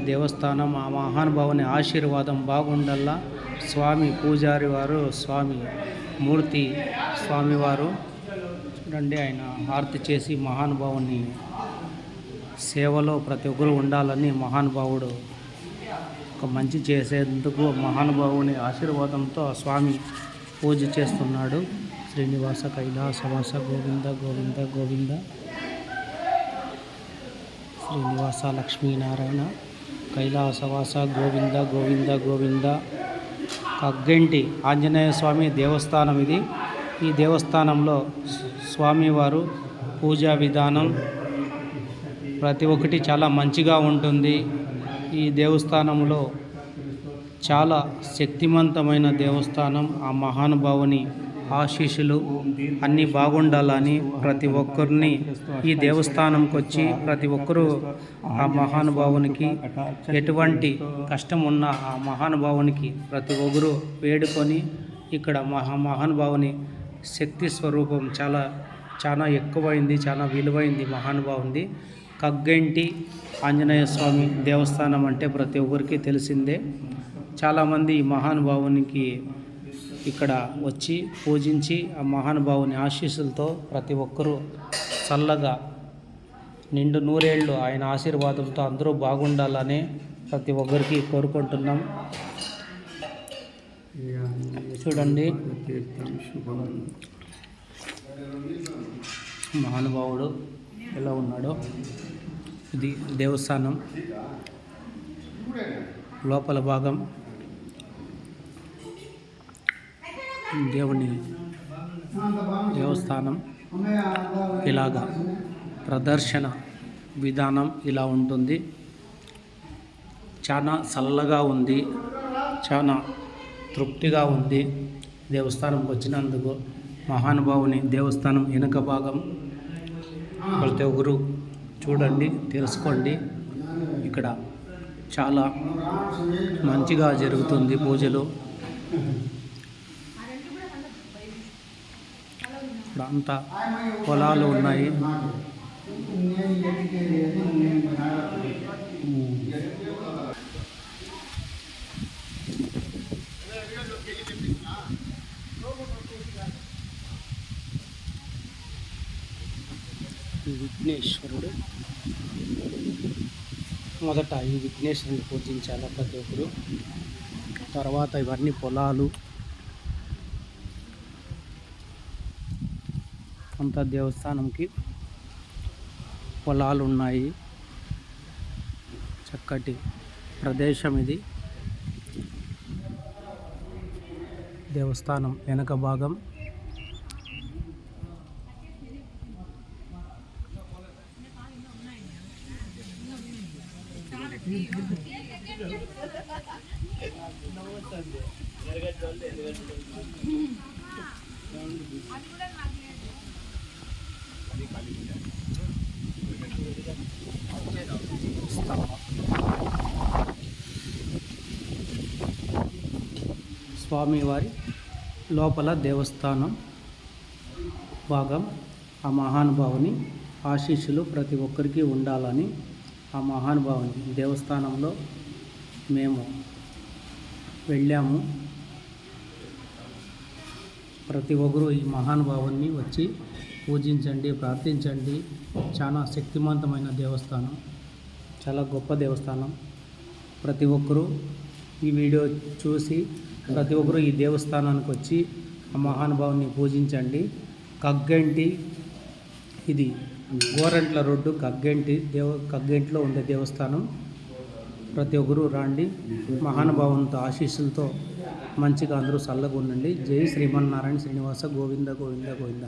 దేవస్థానం ఆ మహానుభావుని ఆశీర్వాదం బాగుండల్లా స్వామి పూజారి వారు స్వామి మూర్తి స్వామివారు. చూడండి ఆయన హారతి చేసి మహానుభావుని సేవలో ప్రతి ఒక్కరు ఉండాలని మహానుభావుడు ఒక మంచి చేసేందుకు మహానుభావుని ఆశీర్వాదంతో ఆ స్వామి పూజ చేస్తున్నాడు. శ్రీనివాస కైలాసవాస గోవింద గోవింద గోవింద. శ్రీనివాస లక్ష్మీనారాయణ కైలాసవాస గోవింద గోవింద గోవింద కగ్గంటి ఆంజనేయ స్వామి దేవస్థానం ఇది. ఈ దేవస్థానంలో స్వామివారు పూజా విధానం ప్రతి ఒక్కటి చాలా మంచిగా ఉంటుంది. ఈ దేవస్థానంలో చాలా శక్తివంతమైన దేవస్థానం ఆ మహానుభావుని ఆశీస్సులు అన్నీ బాగుండాలని ప్రతి ఒక్కరిని ఈ దేవస్థానంకి వచ్చి ప్రతి ఒక్కరూ ఆ మహానుభావునికి ఎటువంటి కష్టం ఉన్న ఆ మహానుభావునికి ప్రతి ఒక్కరూ వేడుకొని ఇక్కడ మహా మహానుభావుని శక్తి స్వరూపం చాలా చాలా ఎక్కువైంది చాలా విలువైంది మహానుభావుంది. కగ్గంటి ఆంజనేయ స్వామి దేవస్థానం అంటే ప్రతి ఒక్కరికి తెలిసిందే. చాలామంది ఈ మహానుభావునికి ఇక్కడ వచ్చి పూజించి ఆ మహానుభావుని ఆశీస్సులతో ప్రతి ఒక్కరూ చల్లగా నిండు నూరేళ్ళు ఆయన ఆశీర్వాదంతో అందరూ బాగుండాలని ప్రతి ఒక్కరికి కోరుకుంటున్నాం. చూడండి. మహానుభావుడు ఎలా ఉన్నాడో. ఇది దేవస్థానం. లోపల భాగం దేవుని దేవస్థానం ఇలాగా ప్రదర్శన విధానం ఇలా ఉంటుంది. చాలా చల్లగా ఉంది. చాలా తృప్తిగా ఉంది. దేవస్థానంకి వచ్చినందుకు మహానుభావుని దేవస్థానం వెనుక భాగం ప్రతి ఒక్కరు చూడండి తెలుసుకోండి. ఇక్కడ చాలా మంచిగా జరుగుతుంది పూజలు. ఇక్కడ అంతా పొలాలు ఉన్నాయి. విఘ్నేశ్వరుడు మొదట ఈ విఘ్నేశ్వరుని పూజించాల ప్రతి ఒక్కరు. తర్వాత ఇవన్నీ పొలాలు అంత దేవస్థానంకి పొలాలు ఉన్నాయి చక్కటి ప్రదేశం ఇది. దేవస్థానం వెనక భాగం. స్వామివారి లోపల దేవస్థానం భాగం. ఆ మహానుభావుని ఆశీస్సులు ప్రతి ఒక్కరికి ఉండాలని ఆ మహానుభావుని దేవస్థానంలో మేము వెళ్ళాము. ప్రతి ఒక్కరూ ఈ మహానుభావుని వచ్చి పూజించండి ప్రార్థించండి. చాలా శక్తివంతమైన దేవస్థానం చాలా గొప్ప దేవస్థానం. ప్రతి ఒక్కరూ ఈ వీడియో చూసి ప్రతి ఒక్కరూ ఈ దేవస్థానానికి వచ్చి ఆ మహానుభావుని పూజించండి. కగ్గంటి ఇది గోరంట్ల రోడ్డు కగ్గంటి దేవ కగ్గంటిలో ఉండే దేవస్థానం. ప్రతి ఒక్కరూ రాండి. మహానుభావంతో ఆశీస్సులతో మంచిగా అందరూ చల్లగా ఉండండి. జై శ్రీమన్నారాయణ శ్రీనివాస గోవింద గోవింద గోవింద.